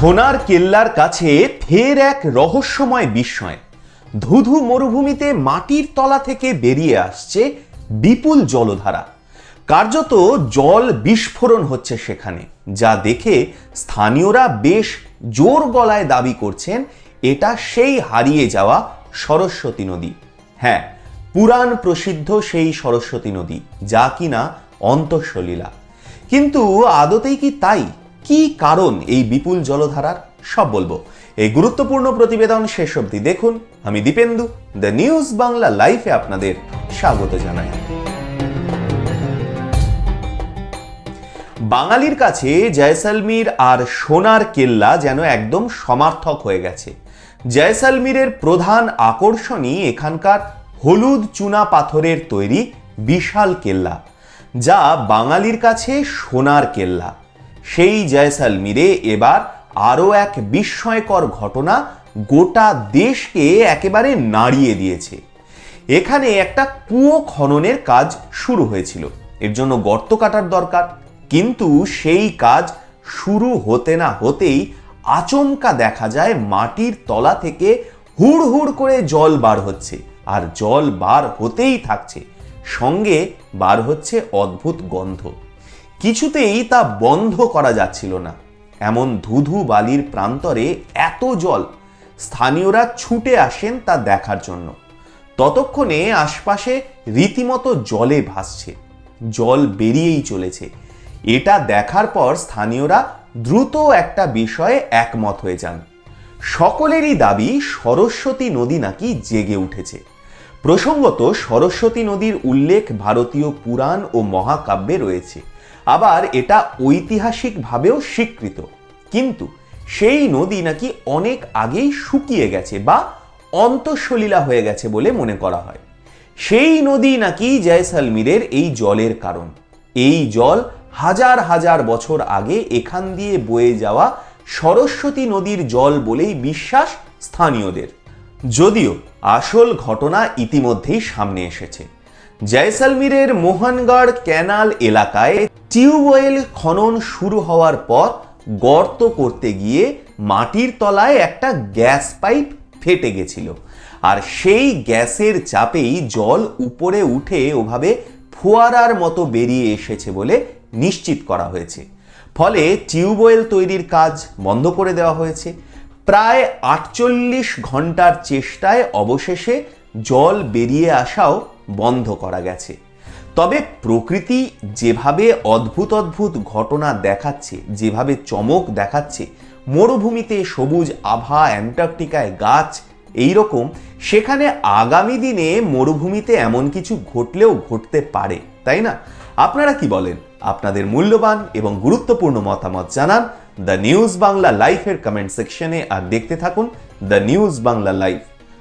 সোনার কেল্লার কাছে ফের এক রহস্যময় বিস্ময়। ধুধু মরুভূমিতে মাটির তলা থেকে বেরিয়ে আসছে বিপুল জলধারা। কার্যত জল বিস্ফোরণ হচ্ছে সেখানে, যা দেখে স্থানীয়রা বেশ জোর গলায় দাবি করছেন, এটা সেই হারিয়ে যাওয়া সরস্বতী নদী। হ্যাঁ পুরাণ প্রসিদ্ধ সেই সরস্বতী নদী, যা কিনা অন্তঃসলীলা। কিন্তু আদতেই কি তাই? কি কারণ এই বিপুল জলধারার? সব বলব। এই গুরুত্বপূর্ণ প্রতিবেদন শেষ অবধি দেখুন। আমি দীপেন্দু দ্য নিউজ বাংলা লাইফে আপনাদের স্বাগত জানাই। বাঙালির কাছে জয়সালমীর আর সোনার কেল্লা যেন একদম সমার্থক হয়ে গেছে। জয়সালমীরের প্রধান আকর্ষণই এখানকার হলুদ চুনা পাথরের তৈরি বিশাল কেল্লা, যা বাঙালির কাছে সোনার কেল্লা। সেই জয়সালমীরে এবার আরও এক বিস্ময়কর ঘটনা গোটা দেশকে একেবারে নাড়িয়ে দিয়েছে। এখানে একটা কুয়ো খননের কাজ শুরু হয়েছিল। এর জন্য গর্ত কাটার দরকার। কিন্তু সেই কাজ শুরু হতে না হতেই আচমকা দেখা যায় মাটির তলা থেকে হুড় হুড় করে জল বার হচ্ছে। আর জল বার হতেই থাকছে। সঙ্গে বার হচ্ছে অদ্ভুত গন্ধ। কিছুতেই তা বন্ধ করা যাচ্ছিল না। এমন ধুধু বালির প্রান্তরে এত জল, স্থানীয়রা ছুটে আসেন তা দেখার জন্য। ততক্ষণে আশপাশে রীতিমতো জলে ভাসছে। জল বেরিয়েই চলেছে। এটা দেখার পর স্থানীয়রা দ্রুত একটা বিষয়ে একমত হয়ে যান। সকলেরই দাবি, সরস্বতী নদী নাকি জেগে উঠেছে। প্রসঙ্গত, সরস্বতী নদীর উল্লেখ ভারতীয় পুরাণ ও মহাকাব্যে রয়েছে। আবার এটা ঐতিহাসিকভাবেও স্বীকৃত। কিন্তু সেই নদী নাকি অনেক আগেই শুকিয়ে গেছে বা অন্তঃসলীলা হয়ে গেছে বলে মনে করা হয়। সেই নদী নাকি জয়সালমীরের এই জলের কারণ। এই জল হাজার হাজার বছর আগে এখান দিয়ে বয়ে যাওয়া সরস্বতী নদীর জল বলেই বিশ্বাস স্থানীয়দের। যদিও আসল ঘটনা ইতিমধ্যেই সামনে এসেছে। জয়সালমীরের মোহনগড় ক্যানাল এলাকায় টিউবওয়েল খনন শুরু হওয়ার পর গর্ত করতে গিয়ে মাটির তলায় একটা গ্যাস পাইপ ফেটে গেছিল। আর সেই গ্যাসের চাপেই জল উপরে উঠে ওভাবে ফোয়ারার মতো বেরিয়ে এসেছে বলে নিশ্চিত করা হয়েছে। ফলে টিউবওয়েল তৈরির কাজ বন্ধ করে দেওয়া হয়েছে। প্রায় আটচল্লিশ ঘণ্টার চেষ্টায় অবশেষে জল বেরিয়ে আসাও বন্ধ করা গেছে। তবে প্রকৃতি যেভাবে অদ্ভুত অদ্ভুত ঘটনা দেখাচ্ছে, যেভাবে চমক দেখাচ্ছে, মরুভূমিতে সবুজ আভা, অ্যান্টার্কটিকায় গাছ এই রকম সেখানে আগামী দিনে মরুভূমিতে এমন কিছু ঘটলেও ঘটতে পারে, তাই না? আপনারা কি বলেন? আপনাদের মূল্যবান এবং গুরুত্বপূর্ণ মতামত জানান। দ্য নিউজ বাংলা লাইফের কমেন্ট সেকশনে আর দেখতে থাকুন। The news Bangla life.